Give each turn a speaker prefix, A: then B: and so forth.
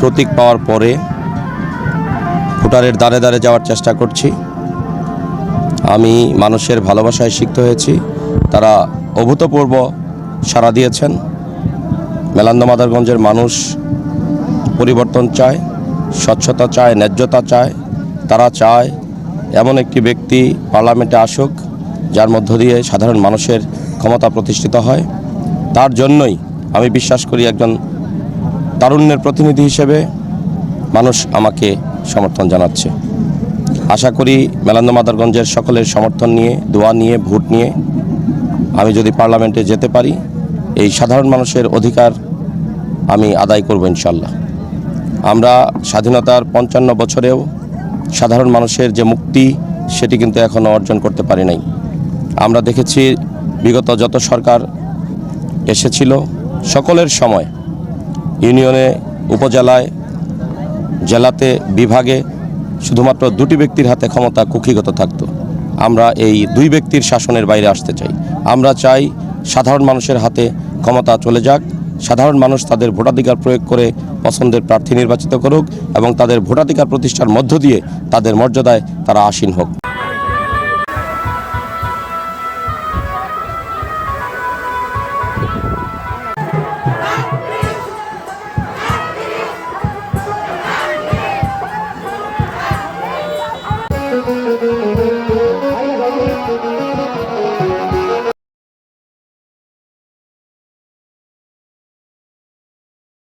A: প্রতীক পাওয়ার পরে ভোটারের দ্বারে দ্বারে যাওয়ার চেষ্টা করছি। আমি মানুষের ভালোবাসায় সিক্ত হয়েছি। তারা অভূতপূর্ব সাড়া দিয়েছেন। মেলান্দ মাদারগঞ্জের মানুষ পরিবর্তন চায়, স্বচ্ছতা চায়, ন্যায্যতা চায়। তারা চায় এমন একটি ব্যক্তি পার্লামেন্টে আসুক, যার মধ্য দিয়ে সাধারণ মানুষের ক্ষমতা প্রতিষ্ঠিত হয়। তার জন্যই আমি বিশ্বাস করি একজন তারুণ্যের প্রতিনিধি হিসেবে মানুষ আমাকে সমর্থন জানাচ্ছে। আশা করি মেলান্দ মাদারগঞ্জের সকলের সমর্থন নিয়ে, দোয়া নিয়ে, ভোট নিয়ে আমি যদি পার্লামেন্টে যেতে পারি, এই সাধারণ মানুষের অধিকার আমি আদায় করব ইনশাল্লাহ আমরা স্বাধীনতার পঞ্চান্ন বছরেও সাধারণ মানুষের যে মুক্তি, সেটি কিন্তু এখনও অর্জন করতে পারি নাই। আমরা দেখেছি বিগত যত সরকার এসেছিল, সকলের সময় ইউনিয়নে, উপজেলায়, জেলাতে, বিভাগে শুধুমাত্র দুটি ব্যক্তির হাতে ক্ষমতা কুক্ষিগত থাকতো। আমরা এই দুই ব্যক্তির শাসনের বাইরে আসতে চাই। আমরা চাই সাধারণ মানুষের হাতে ক্ষমতা চলে যাক। সাধারণ মানুষ তাদের ভোটাধিকার প্রয়োগ করে পছন্দের প্রার্থী নির্বাচিত করুক এবং তাদের ভোটাধিকার প্রতিষ্ঠার মধ্য দিয়ে তাদের মর্যাদায় তারা আসীন হোক। Música